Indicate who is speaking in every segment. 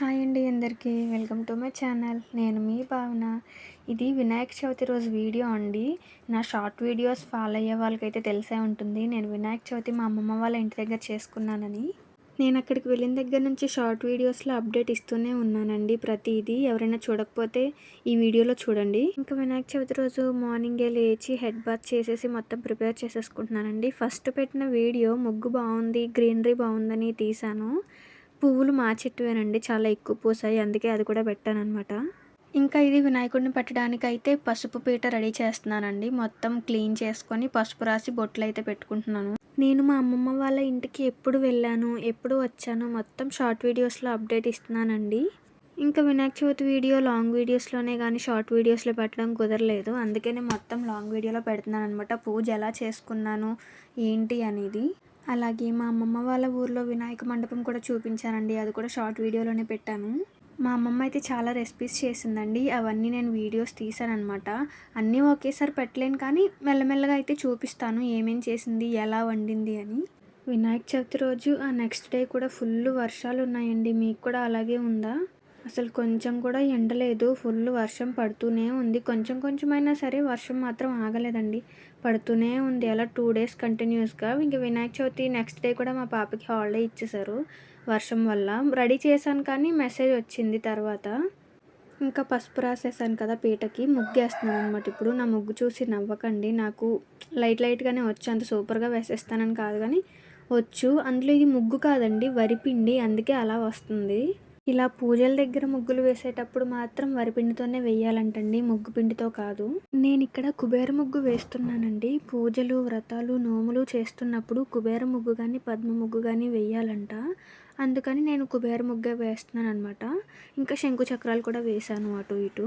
Speaker 1: Hi అండి అందరికీ. Welcome to my channel. నేను మీ భావన. ఇది వినాయక చవితి రోజు వీడియో అండి. నా షార్ట్ వీడియోస్ ఫాలో అయ్యే వాళ్ళకైతే తెలిసే ఉంటుంది. నేను వినాయక చవితి మా అమ్మమ్మ వాళ్ళ ఇంటి దగ్గర చేసుకున్నానని. నేను అక్కడికి వెళ్ళిన దగ్గర నుంచి షార్ట్ వీడియోస్లో అప్డేట్ ఇస్తూనే ఉన్నానండి ప్రతిదీ. ఎవరైనా చూడకపోతే ఈ వీడియోలో చూడండి. ఇంకా వినాయక చవితి రోజు మార్నింగే లేచి హెడ్ బాత్ చేసేసి మొత్తం ప్రిపేర్ చేసేసుకుంటున్నానండి. ఫస్ట్ పెట్టిన వీడియో ముగ్గు బాగుంది గ్రీనరీ బాగుందని తీశాను. పువ్వులు మా చెట్టువేనండి చాలా ఎక్కువ పూసాయి అందుకే అది కూడా పెట్టాను అనమాట ఇంకా ఇది వినాయకుడిని పెట్టడానికి అయితే పసుపు పీట రెడీ చేస్తున్నానండి. మొత్తం క్లీన్ చేసుకొని పసుపు రాసి బొట్లు అయితే పెట్టుకుంటున్నాను. నేను మా అమ్మమ్మ వాళ్ళ ఇంటికి ఎప్పుడు వెళ్ళాను ఎప్పుడు వచ్చాను మొత్తం షార్ట్ వీడియోస్లో అప్డేట్ ఇస్తున్నానండి. ఇంకా వినాయక చవితి వీడియో లాంగ్ వీడియోస్లోనే కానీ షార్ట్ వీడియోస్లో పెట్టడం కుదరలేదు. అందుకే నేను మొత్తం లాంగ్ వీడియోలో పెడుతున్నాను అనమాట పూజ ఎలా చేసుకున్నాను ఏంటి అనేది. అలాగే మా అమ్మమ్మ వాళ్ళ ఊర్లో వినాయక మండపం కూడా చూపించానండి. అది కూడా షార్ట్ వీడియోలోనే పెట్టాను. మా అమ్మమ్మ అయితే చాలా రెసిపీస్ చేసిందండి. అవన్నీ నేను వీడియోస్ తీసాను అనమాట అన్నీ ఒకేసారి పెట్టలేను కానీ మెల్లమెల్లగా అయితే చూపిస్తాను ఏమేం చేసింది ఎలా వండింది అని. వినాయక చవితి రోజు ఆ నెక్స్ట్ డే కూడా ఫుల్ వర్షాలు ఉన్నాయండి మీకు కూడా అలాగే ఉందా? అసలు కొంచెం కూడా ఎండలేదు. ఫుల్ వర్షం పడుతూనే ఉంది. కొంచెం కొంచెమైనా సరే వర్షం మాత్రం ఆగలేదండి. పడుతూనే ఉంది. అలా టూ డేస్ కంటిన్యూస్గా ఇంక వినాయక చవితి నెక్స్ట్ డే కూడా మా పాపకి హాలిడే ఇచ్చేశారు వర్షం వల్ల. రెడీ చేశాను కానీ మెసేజ్ వచ్చింది తర్వాత. ఇంకా పసుపు రాసేసాను కదా పీటకి. ముగ్గేస్తున్నాను అనమాట ఇప్పుడు. నా ముగ్గు చూసి నవ్వకండి. నాకు లైట్ లైట్గానే వచ్చు. అంత సూపర్గా వేసేస్తానని కాదు కానీ వచ్చు. అందులో ఇది ముగ్గు కాదండి. వరిపిండి అందుకే అలా వస్తుంది. ఇలా పూజల దగ్గర ముగ్గులు వేసేటప్పుడు మాత్రం వరిపిండితోనే వేయాలంటండి ముగ్గు పిండితో కాదు. నేను ఇక్కడ కుబేర ముగ్గు వేస్తున్నానండి. పూజలు వ్రతాలు నోములు చేస్తున్నప్పుడు కుబేర ముగ్గు కానీ పద్మ ముగ్గు కానీ వేయాలంట. అందుకని నేను కుబేర ముగ్గే వేస్తున్నాను అనమాట ఇంకా శంకు చక్రాలు కూడా వేశాను అటు ఇటు.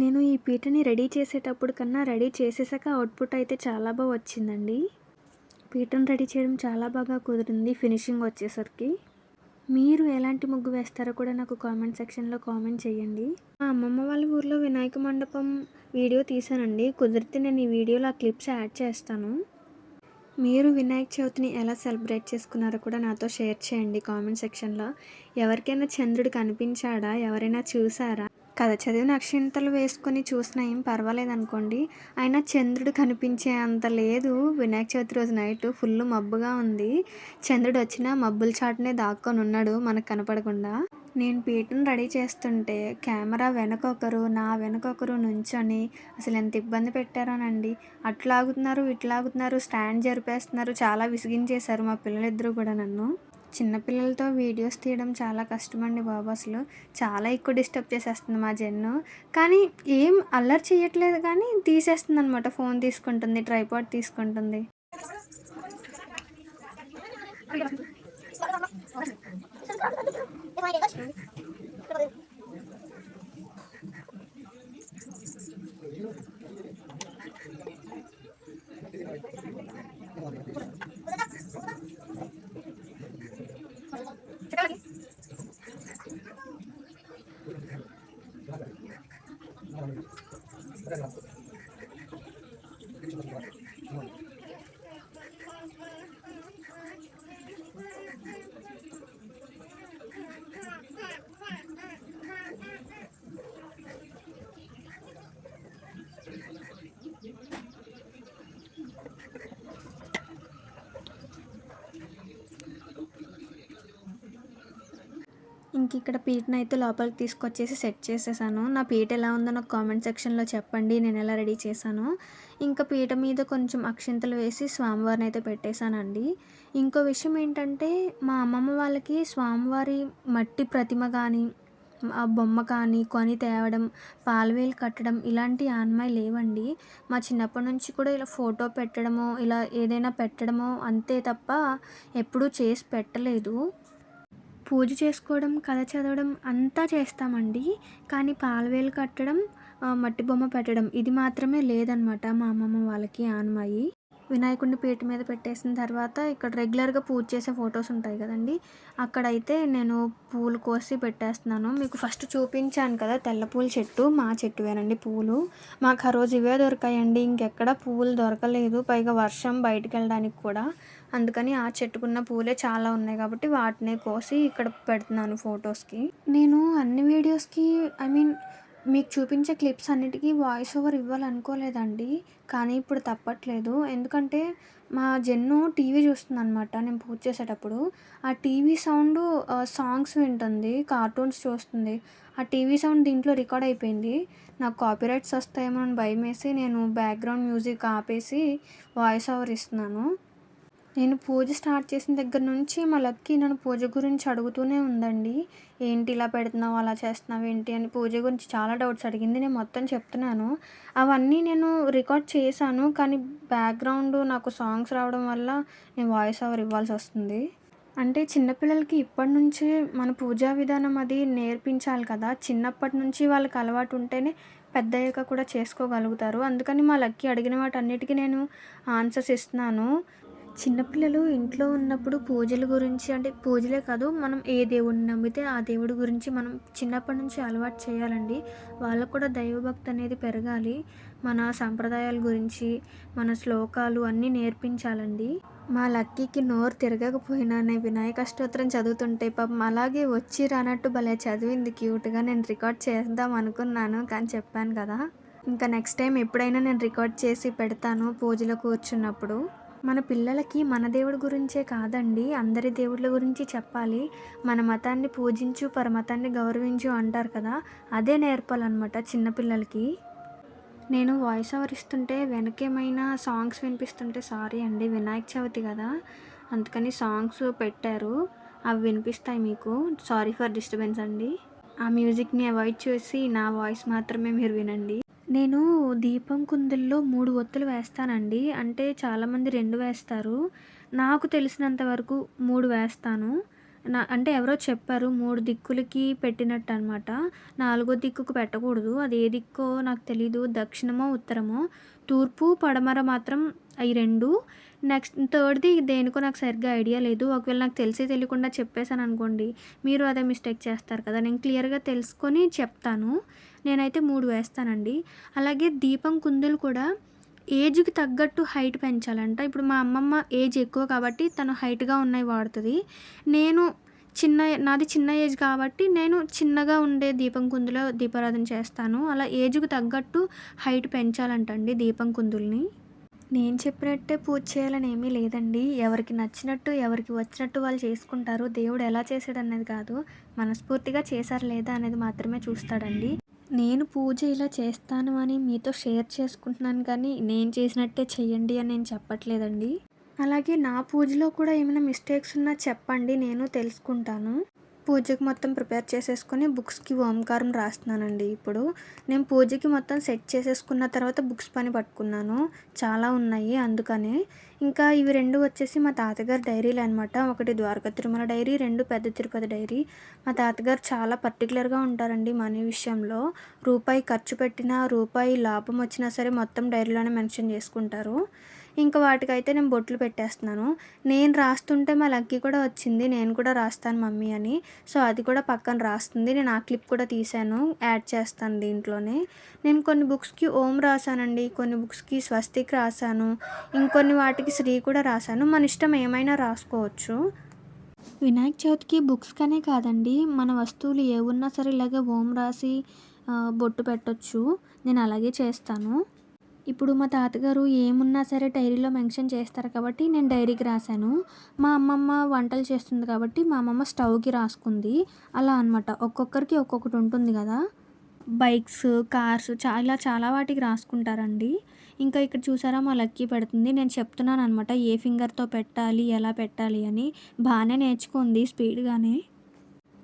Speaker 1: నేను ఈ పీటని రెడీ చేసేటప్పుడు కన్నా రెడీ చేసేసాక అవుట్పుట్ అయితే చాలా బాగా వచ్చిందండి. పీటను రెడీ చేయడం చాలా బాగా కుదిరింది ఫినిషింగ్ వచ్చేసరికి. మీరు ఎలాంటి ముగ్గు వేస్తారో కూడా నాకు కామెంట్ సెక్షన్లో కామెంట్ చేయండి. మా అమ్మమ్మ వాళ్ళ ఊర్లో వినాయక మండపం వీడియో తీసానండి కుదిరితే నేను ఈ వీడియోలో ఆ క్లిప్స్ యాడ్ చేస్తాను. మీరు వినాయక చవితిని ఎలా సెలబ్రేట్ చేసుకున్నారో కూడా నాతో షేర్ చేయండి కామెంట్ సెక్షన్లో. ఎవరికైనా చంద్రుడు కనిపించాడా? ఎవరైనా చూసారా? కథ చదివిన అక్షింతలు వేసుకొని చూసినా ఏం పర్వాలేదు అనుకోండి అయినా చంద్రుడు కనిపించే అంత లేదు. వినాయక చవితి రోజు నైట్ ఫుల్ మబ్బుగా ఉంది. చంద్రుడు వచ్చిన మబ్బుల చాటునే దాక్కొని ఉన్నాడు మనకు కనపడకుండా. నేను పీటను రెడీ చేస్తుంటే కెమెరా వెనకొకరు నా వెనకొకరు నుంచొని అసలు ఎంత ఇబ్బంది పెట్టారోనండి. అట్లాగుతున్నారు ఇట్లాగుతున్నారు స్టాండ్ జరిపేస్తున్నారు చాలా విసిగించేశారు మా పిల్లలిద్దరూ కూడా నన్ను. చిన్నపిల్లలతో వీడియోస్ తీయడం చాలా కష్టమండి బాబు అసలు. చాలా ఎక్కువ డిస్టర్బ్ చేసేస్తుంది మా జెన్ను. కానీ ఏం అల్లరి చేయట్లేదు కానీ తీసేస్తుంది అనమాట ఫోన్ తీసుకుంటుంది ట్రైపాడ్ తీసుకుంటుంది. らなくて。ちょっと待っ。ఇంక ఇక్కడ పీటను అయితే లోపలికి తీసుకొచ్చేసి సెట్ చేసేసాను. నా పీట ఎలా ఉందో నాకు కామెంట్ సెక్షన్లో చెప్పండి. నేను ఎలా రెడీ చేశాను. ఇంకా పీట మీద కొంచెం అక్షింతలు వేసి స్వామివారిని అయితే పెట్టేశానండి. ఇంకో విషయం ఏంటంటే మా అమ్మమ్మ వాళ్ళకి స్వామివారి మట్టి ప్రతిమ కానీ ఆ బొమ్మ కానీ కొని తేవడం పాలవేలు కట్టడం ఇలాంటి ఆన్మాయి లేవండి. మా చిన్నప్పటి నుంచి కూడా ఇలా ఫోటో పెట్టడమో ఇలా ఏదైనా పెట్టడమో అంతే తప్ప ఎప్పుడూ చేసి పెట్టలేదు. పూజ చేసుకోవడం కథ చదవడం అంతా చేస్తామండి. కానీ పాలవేలు కట్టడం మట్టి బొమ్మ పెట్టడం ఇది మాత్రమే లేదనమాట మా అమ్మమ్మ వాళ్ళకి ఆనమాయి వినాయకుడిని పీట మీద పెట్టేసిన తర్వాత ఇక్కడ రెగ్యులర్గా పూజ చేసే ఫొటోస్ ఉంటాయి కదండి అక్కడైతే నేను పూలు కోసి పెట్టేస్తున్నాను. మీకు ఫస్ట్ చూపించాను కదా తెల్ల పూల చెట్టు మా చెట్టువేనండి పూలు. మాకు ఆ రోజు ఇవే దొరికాయండి ఇంకెక్కడ పూలు దొరకలేదు పైగా వర్షం బయటకు వెళ్ళడానికి కూడా. అందుకని ఆ చెట్టుకున్న పూలే చాలా ఉన్నాయి కాబట్టి వాటినే కోసి ఇక్కడ పెడుతున్నాను ఫొటోస్కి. నేను అన్ని వీడియోస్కి ఐ మీన్ మీకు చూపించే క్లిప్స్ అన్నిటికీ వాయిస్ ఓవర్ ఇవ్వాలనుకోలేదండి. కానీ ఇప్పుడు తప్పట్లేదు. ఎందుకంటే మా జెన్ను టీవీ చూస్తుంది అనమాట నేను పూజ చేసేటప్పుడు. ఆ టీవీ సౌండ్ సాంగ్స్ వింటుంది కార్టూన్స్ చూస్తుంది. ఆ టీవీ సౌండ్ దీంట్లో రికార్డ్ అయిపోయింది. నాకు కాపీరైట్స్ వస్తాయేమో అని భయం వేసి నేను బ్యాక్గ్రౌండ్ మ్యూజిక్ ఆపేసి వాయిస్ ఓవర్ ఇస్తున్నాను. నేను పూజ స్టార్ట్ చేసిన దగ్గర నుంచి మా లక్కీ నన్ను పూజ గురించి అడుగుతూనే ఉందండి. ఏంటి ఇలా పెడుతున్నావు అలా చేస్తున్నావు ఏంటి అని పూజ గురించి చాలా డౌట్స్ అడిగింది. నేను మొత్తం చెప్తున్నాను. అవన్నీ నేను రికార్డ్ చేశాను కానీ బ్యాక్గ్రౌండ్ నాకు సాంగ్స్ రావడం వల్ల నేను వాయిస్ ఓవర్ ఇవ్వాల్సి వస్తుంది. అంటే చిన్నపిల్లలకి ఇప్పటి నుంచే మన పూజా విధానం అది నేర్పించాలి కదా. చిన్నప్పటి నుంచి వాళ్ళకి అలవాటు ఉంటేనే పెద్ద అయ్యాక కూడా చేసుకోగలుగుతారు. అందుకని మా లక్కీ అడిగిన వాటన్నిటికీ నేను ఆన్సర్స్ ఇస్తున్నాను. చిన్నపిల్లలు ఇంట్లో ఉన్నప్పుడు పూజల గురించి అంటే పూజలే కాదు మనం ఏ దేవుడిని నమ్మితే ఆ దేవుడి గురించి మనం చిన్నప్పటి నుంచి అలవాటు చేయాలండి. వాళ్ళకు కూడా దైవభక్తి అనేది పెరగాలి. మన సాంప్రదాయాల గురించి మన శ్లోకాలు అన్నీ నేర్పించాలండి. మా లక్కీకి నోరు తిరగకపోయినా నేను వినాయక అష్టోత్తరం చదువుతుంటే పాపం అలాగే వచ్చి రానట్టు భలే చదివింది. క్యూట్గా నేను రికార్డ్ చేద్దాం అనుకున్నాను కానీ చెప్పాను కదా. ఇంకా నెక్స్ట్ టైం ఎప్పుడైనా నేను రికార్డ్ చేసి పెడతాను పూజలో కూర్చున్నప్పుడు. మన పిల్లలకి మన దేవుడి గురించే కాదండి. అందరి దేవుళ్ళ గురించి చెప్పాలి. మన మతాన్ని పూజించు పరమతాన్ని గౌరవించు అంటారు కదా. అదే నేర్పాలన్నమాట చిన్నపిల్లలకి నేను వాయిస్ ఓవర్ ఇస్తుంటే వెనకేమైనా సాంగ్స్ వినిపిస్తుంటే సారీ అండి. వినాయక చవితి కదా. అందుకని సాంగ్స్ పెట్టారు. అవి వినిపిస్తాయి మీకు. సారీ ఫర్ డిస్టర్బెన్స్ అండి. ఆ మ్యూజిక్ని అవాయిడ్ చేసి నా వాయిస్ మాత్రమే మీరు వినండి. నేను దీపం కుందుల్లో మూడు ఒత్తులు వేస్తానండి. అంటే చాలామంది రెండు వేస్తారు. నాకు తెలిసినంత వరకు మూడు వేస్తాను. నా అంటే ఎవరో చెప్పారు మూడు దిక్కులకి పెట్టినట్టు అనమాట నాలుగో దిక్కుకు పెట్టకూడదు. అది ఏ దిక్కో నాకు తెలీదు. దక్షిణమో ఉత్తరమో. తూర్పు పడమర మాత్రం అవి రెండు. నెక్స్ట్ థర్డ్ది దేనికో నాకు సరిగ్గా ఐడియా లేదు. ఒకవేళ నాకు తెలిసి తెలియకుండా చెప్పేశాను అనుకోండి మీరు అదే మిస్టేక్ చేస్తారు కదా. నేను క్లియర్గా తెలుసుకొని చెప్తాను. నేనైతే మూడు వేస్తానండి. అలాగే దీపం కుందులు కూడా ఏజ్కి తగ్గట్టు హైట్ పెంచాలంట. ఇప్పుడు మా అమ్మమ్మ ఏజ్ ఎక్కువ కాబట్టి తను హైట్గా ఉన్నాయి వాడుతుంది. నేను చిన్న నాది చిన్న ఏజ్ కాబట్టి నేను చిన్నగా ఉండే దీపం కుందులో దీపారాధన చేస్తాను. అలా ఏజ్కి తగ్గట్టు హైట్ పెంచాలంటండి దీపం కుందుల్ని. నేను చెప్పినట్టే పూజ చేయాలని ఏమీ లేదండి. ఎవరికి నచ్చినట్టు ఎవరికి వచ్చినట్టు వాళ్ళు చేసుకుంటారు. దేవుడు ఎలా చేశాడు అనేది కాదు. మనస్ఫూర్తిగా చేశారు లేదా అనేది మాత్రమే చూస్తాడండి. నేను పూజ ఇలా చేస్తాను అని మీతో షేర్ చేసుకుంటున్నాను కానీ నేను చేసినట్టే చెయ్యండి అని నేను చెప్పట్లేదండి. అలాగే నా పూజలో కూడా ఏమైనా మిస్టేక్స్ ఉన్నా చెప్పండి నేను తెలుసుకుంటాను. పూజకి మొత్తం ప్రిపేర్ చేసేసుకొని బుక్స్కి ఓంకారం రాస్తున్నానండి ఇప్పుడు. నేను పూజకి మొత్తం సెట్ చేసేసుకున్న తర్వాత బుక్స్ పని పట్టుకున్నాను. చాలా ఉన్నాయి అందుకనే. ఇంకా ఇవి రెండు వచ్చేసి మా తాతగారు డైరీలు అనమాట ఒకటి ద్వారకా తిరుమల డైరీ రెండు పెద్ద తిరుపతి డైరీ. మా తాతగారు చాలా పర్టికులర్గా ఉంటారండి మనీ విషయంలో. రూపాయి ఖర్చు పెట్టినా రూపాయి లాభం వచ్చినా సరే మొత్తం డైరీలోనే మెన్షన్ చేసుకుంటారు. ఇంకా వాటికైతే నేను బొట్లు పెట్టేస్తున్నాను. నేను రాస్తుంటే మా లక్కీ కూడా వచ్చింది. నేను కూడా రాస్తాను మమ్మీ అని. సో అది కూడా పక్కన రాస్తుంది. నేను ఆ క్లిప్ కూడా తీశాను. యాడ్ చేస్తాను దీంట్లోనే. నేను కొన్ని బుక్స్కి ఓం రాశానండి. కొన్ని బుక్స్కి స్వస్తిక్ రాశాను. ఇంకొన్ని వాటికి శ్రీ కూడా రాశాను. మన ఇష్టం ఏమైనా రాసుకోవచ్చు. వినాయక చవితికి బుక్స్ కనే కాదండి. మన వస్తువులు ఏ ఉన్నా సరే ఇలాగే ఓం రాసి బొట్టు పెట్టచ్చు. నేను అలాగే చేస్తాను. ఇప్పుడు మా తాతగారు ఏమున్నా సరే డైరీలో మెన్షన్ చేస్తారు కాబట్టి నేను డైరీకి రాశాను. మా అమ్మమ్మ వంటలు చేస్తుంది కాబట్టి మా అమ్మమ్మ స్టవ్కి రాసుకుంది. అలా అనమాట ఒక్కొక్కరికి ఒక్కొక్కటి ఉంటుంది కదా. బైక్స్ కార్స్ చాలా చాలా వాటికి రాసుకుంటారండి. ఇంకా ఇక్కడ చూసారా మా లక్కీ పెడుతుంది. నేను చెప్తున్నాను అనమాట ఏ ఫింగర్తో పెట్టాలి ఎలా పెట్టాలి అని. బాగానే నేర్చుకుంది స్పీడ్గానే.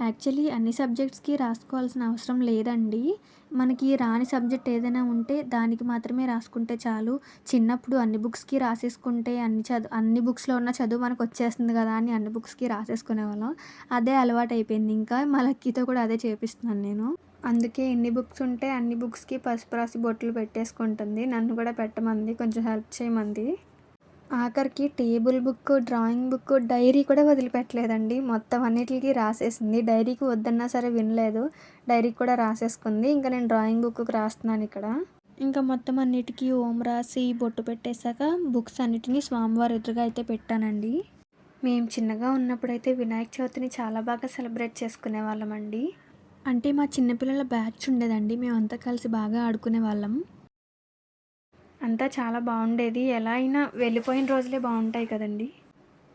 Speaker 1: యాక్చువల్లీ అన్ని సబ్జెక్ట్స్కి రాసుకోవాల్సిన అవసరం లేదండి. మనకి రాని సబ్జెక్ట్ ఏదైనా ఉంటే దానికి మాత్రమే రాసుకుంటే చాలు. చిన్నప్పుడు అన్ని బుక్స్కి రాసేసుకుంటే అన్ని చదువు అన్ని బుక్స్లో ఉన్న చదువు మనకు వచ్చేస్తుంది కదా అని అన్ని బుక్స్కి రాసేసుకునే వాళ్ళం. అదే అలవాటు అయిపోయింది ఇంకా మా లక్కీతో కూడా అదే చేపిస్తున్నాను నేను. అందుకే ఎన్ని బుక్స్ ఉంటే అన్ని బుక్స్కి పసుపు రాసి బొట్లు పెట్టేసుకుంటుంది. నన్ను కూడా పెట్టమంది. కొంచెం హెల్ప్ చేయమంది. ఆఖరికి table book drawing book diary కూడా వదిలిపెట్టలేదండి. మొత్తం అన్నిటికి రాసేసింది. డైరీకి వద్దన్నా సరే వినలేదు. డైరీకి కూడా రాసేసుకుంది. ఇంకా నేను డ్రాయింగ్ బుక్కి రాస్తున్నాను ఇక్కడ. ఇంకా మొత్తం అన్నిటికీ ఓం రాసి బొట్టు పెట్టేశాక బుక్స్ అన్నిటినీ స్వామివారి ఎదురుగా అయితే పెట్టానండి. మేము చిన్నగా ఉన్నప్పుడైతే వినాయక చవితిని చాలా బాగా సెలబ్రేట్ చేసుకునే వాళ్ళమండి. అంటే మా చిన్నపిల్లల బ్యాచ్ ఉండేదండి. మేమంతా కలిసి బాగా ఆడుకునే వాళ్ళం. అంతా చాలా బాగుండేది. ఎలా అయినా వెళ్ళిపోయిన రోజులే బాగుంటాయి కదండి.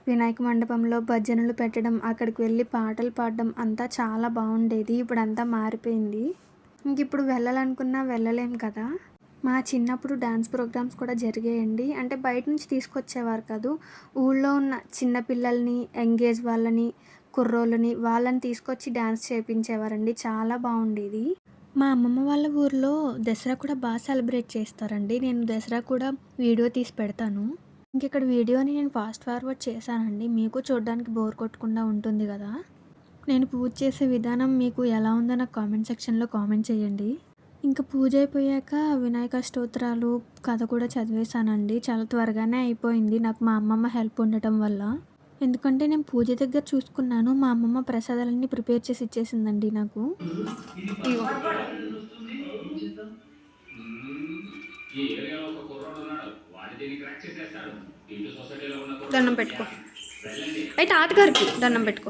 Speaker 1: వినాయక మండపంలో భజనలు పెట్టడం అక్కడికి వెళ్ళి పాటలు పాడడం అంతా చాలా బాగుండేది. ఇప్పుడు అంతా మారిపోయింది. ఇంక ఇప్పుడు వెళ్ళాలనుకున్నా వెళ్ళలేం కదా. మా చిన్నప్పుడు డ్యాన్స్ ప్రోగ్రామ్స్ కూడా జరిగాయండి. అంటే బయట నుంచి తీసుకొచ్చేవారు కాదు. ఊళ్ళో ఉన్న చిన్నపిల్లల్ని ఎంగేజ్ వాళ్ళని కుర్రోళ్ళని వాళ్ళని తీసుకొచ్చి డ్యాన్స్ చేయించేవారండి చాలా బాగుండేది. మా అమ్మమ్మ వాళ్ళ ఊర్లో దసరా కూడా బాగా సెలబ్రేట్ చేస్తారండి. నేను దసరా కూడా వీడియో తీసి పెడతాను. ఇంక ఇక్కడ వీడియోని నేను ఫాస్ట్ ఫార్వర్డ్ చేశానండి. మీకు చూడడానికి బోర్ కొట్టకుండా ఉంటుంది కదా. నేను పూజ చేసే విధానం మీకు ఎలా ఉందో నాకు కామెంట్ సెక్షన్లో కామెంట్ చేయండి. ఇంకా పూజ అయిపోయాక వినాయక స్తోత్రాలు కథ కూడా చదివేశానండి. చాలా త్వరగానే అయిపోయింది. నాకు మా అమ్మమ్మ హెల్ప్ ఉండటం వల్ల. ఎందుకంటే నేను పూజ దగ్గర చూసుకున్నాను మా అమ్మమ్మ ప్రసాదాలన్నీ ప్రిపేర్ చేసి ఇచ్చేసిందండి నాకు. దండం పెట్టుకో. అయితే తాతగారికి దండం పెట్టుకో.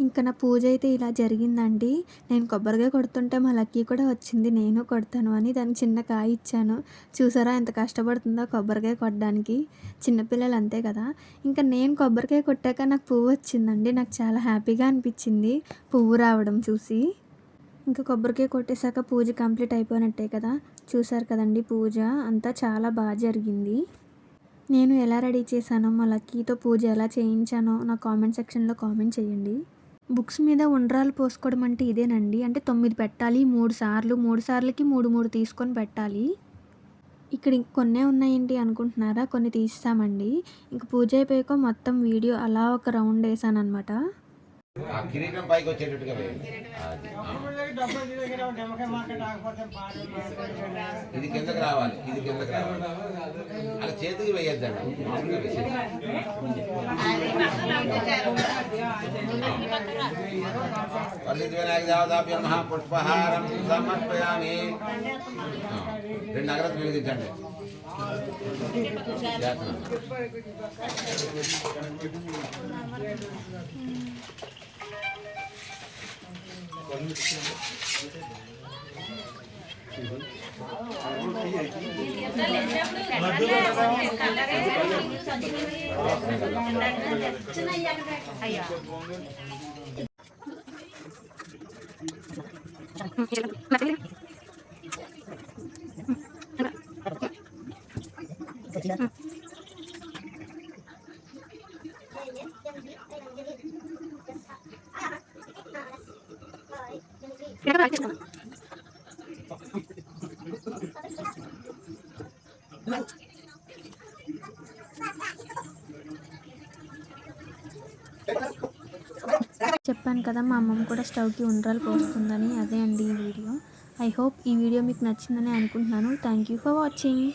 Speaker 1: ఇంకా నా పూజ అయితే ఇలా జరిగిందండి. నేను కొబ్బరికాయ కొడుతుంటే మా లక్కీ కూడా వచ్చింది. నేను కొడతాను అని దానికి చిన్న కాయ ఇచ్చాను. చూసారా ఎంత కష్టపడుతుందో కొబ్బరికాయ కొట్టడానికి. చిన్నపిల్లలు అంతే కదా. ఇంకా నేను కొబ్బరికాయ కొట్టాక నాకు పువ్వు వచ్చిందండి. నాకు చాలా హ్యాపీగా అనిపించింది పువ్వు రావడం చూసి. ఇంకా కొబ్బరికాయ కొట్టేశాక పూజ కంప్లీట్ అయిపోయినట్టే కదా. చూసారు కదండి పూజ. అంతా చాలా బాగా జరిగింది. నేను ఎలా రెడీ చేశానో మా లక్కీతో పూజ ఎలా చేయించానో నా కామెంట్ సెక్షన్లో కామెంట్ చేయండి. బుక్స్ మీద ఉండ్రాలు పోసుకోవడం అంటే ఇదేనండి. అంటే తొమ్మిది పెట్టాలి మూడు సార్లు మూడు సార్లకి మూడు మూడు తీసుకొని పెట్టాలి. ఇక్కడ కొన్నే ఉన్నాయేంటి అనుకుంటున్నారా? కొన్ని తీస్తామండి. ఇంక పూజ అయిపోయాక మొత్తం వీడియో అలా ఒక రౌండ్ వేసాను అనమాట
Speaker 2: ఆ కిరీటం పైకి వచ్చేటట్టుగా ఇది కిందకి రావాలి ఇది కిందకి రావాలి. అలా చేతికి వేయద్దండి మామూలుగా వినాయక దేవతాభ్య మహాపుష్పహారం సమర్పయామి. రెండు అగరత్తులు వెలిగించండి. చేస్తున్నాను.
Speaker 1: చెప్పాను కదా మా అమ్మమ్మ కూడా స్టవ్కి ఉండ్రాలు పోస్తుందని. అదే అండి ఈ వీడియో. ఐ హోప్ ఈ వీడియో మీకు నచ్చిందని అనుకుంటున్నాను. Thank you for watching.